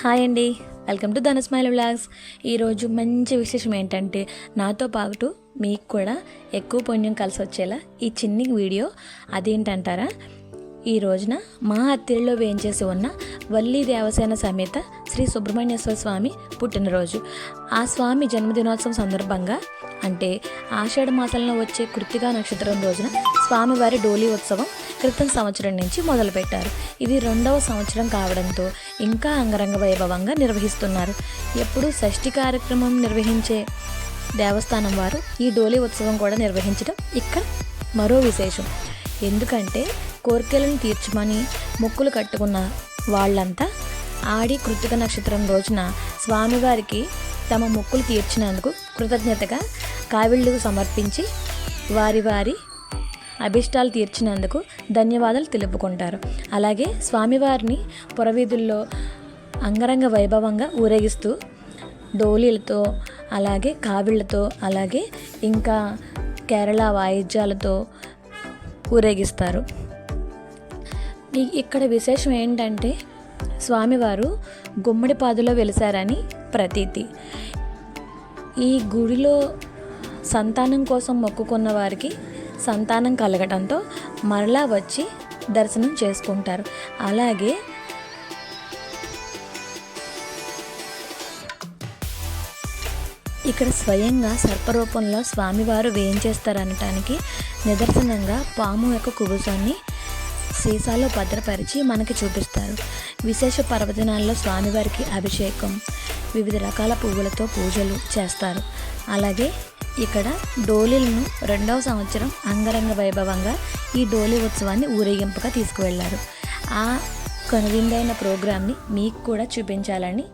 Hi అండి. Welcome to Dhanasmile vlogs. ఈరోజు మంచి విశేషం ఏంటంటే నాతో పాటు మీకు కూడా ఎక్కువ పుణ్యం కలిసి వచ్చేలా ఈ చిన్ని వీడియో అదేంటంటారా? ఈ రోజున మా అత్తిరిలో వేయించేసి ఉన్న వల్లి దేవసేన సమేత శ్రీ సుబ్రహ్మణ్యేశ్వర స్వామి పుట్టినరోజు. ఆ స్వామి జన్మదినోత్సవం సందర్భంగా అంటే ఆషాఢ మాసంలో వచ్చే కృత్తికా నక్షత్రం రోజున స్వామివారి డోలీ ఉత్సవం క్రితం సంవత్సరం నుంచి మొదలుపెట్టారు. ఇది రెండవ సంవత్సరం కావడంతో ఇంకా అంగరంగ వైభవంగా నిర్వహిస్తున్నారు. ఎప్పుడు షష్ఠి కార్యక్రమం నిర్వహించే దేవస్థానం వారు ఈ డోలీ ఉత్సవం కూడా నిర్వహించడం ఇక్కడ మరో విశేషం. ఎందుకంటే కోరికలను తీర్చమని మొక్కులు కట్టుకున్న వాళ్ళంతా ఆడి కృతిక నక్షత్రం రోజున స్వామివారికి తమ మొక్కులు తీర్చినందుకు కృతజ్ఞతగా కావిళ్ళు సమర్పించి వారి వారి అభిష్టాలు తీర్చినందుకు ధన్యవాదాలు తెలుపుకుంటారు. అలాగే స్వామివారిని పురవీధుల్లో అంగరంగ వైభవంగా ఊరేగిస్తూ డోలీలతో అలాగే కావిళ్ళతో అలాగే ఇంకా కేరళ వాయిద్యాలతో ఊరేగిస్తారు. ఇక్కడ విశేషం ఏంటంటే స్వామివారు గుమ్మడి పాదులో వెలిశారని ప్రతీతి. ఈ గుడిలో సంతానం కోసం మొక్కుకున్న వారికి సంతానం కలగడంతో మరలా వచ్చి దర్శనం చేసుకుంటారు. అలాగే ఇక్కడ స్వయంగా సర్పరూపంలో స్వామివారు వేయించేస్తారనటానికి నిదర్శనంగా పాము యొక్క కుబుసాన్ని సీసాలో భద్రపరిచి మనకి చూపిస్తారు. విశేష పర్వదినాల్లో స్వామివారికి అభిషేకం వివిధ రకాల పువ్వులతో పూజలు చేస్తారు. అలాగే ఇక్కడ డోలీలను రెండవ సంవత్సరం అంగరంగ వైభవంగా ఈ డోలీ ఉత్సవాన్ని ఊరేగింపుగా తీసుకువెళ్ళారు ఆ కనువిందైన ప్రోగ్రామ్ని మీకు కూడా చూపించాలని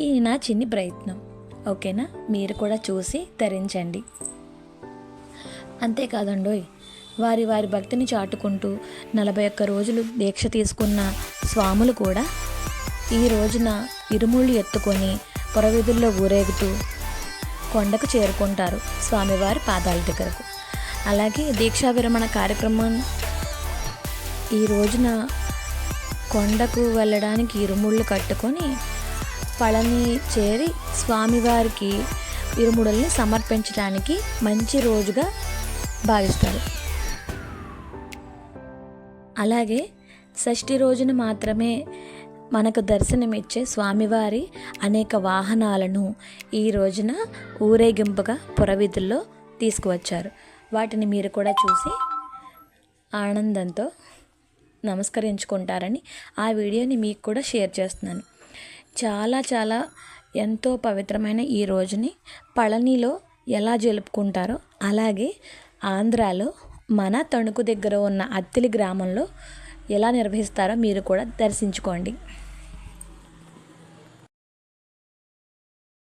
ఈ నా చిన్ని ప్రయత్నం. ఓకేనా? మీరు కూడా చూసి ధరించండి అంతేకాదండోయ్ వారి వారి భక్తిని చాటుకుంటూ నలభై ఒక్క రోజులు దీక్ష తీసుకున్న స్వాములు కూడా ఈ రోజున ఇరుముళ్ళు ఎత్తుకొని పొరవీధుల్లో ఊరేగుతూ కొండకు చేరుకుంటారు స్వామివారి పాదాల దగ్గరకు. అలాగే దీక్షా విరమణ కార్యక్రమం ఈ రోజున కొండకు వెళ్ళడానికి ఇరుముళ్ళు కట్టుకొని పళని చేరి స్వామివారికి ఇరుముడుల్ని సమర్పించడానికి మంచి రోజుగా భావిస్తారు. అలాగే షష్ఠి రోజున మాత్రమే మనకు దర్శనమిచ్చే స్వామివారి అనేక వాహనాలను ఈ రోజున ఊరేగింపుగా పురవీధుల్లో తీసుకువచ్చారు. వాటిని మీరు కూడా చూసి ఆనందంతో నమస్కరించుకుంటారని ఆ వీడియోని మీకు కూడా షేర్ చేస్తున్నాను. చాలా చాలా ఎంతో పవిత్రమైన ఈ రోజుని పళనిలో ఎలా జరుపుకుంటారో అలాగే ఆంధ్రాలో మన తణుకు దగ్గర ఉన్న అత్తిలి గ్రామంలో ఎలా నిర్వహిస్తారో మీరు కూడా దర్శించుకోండి.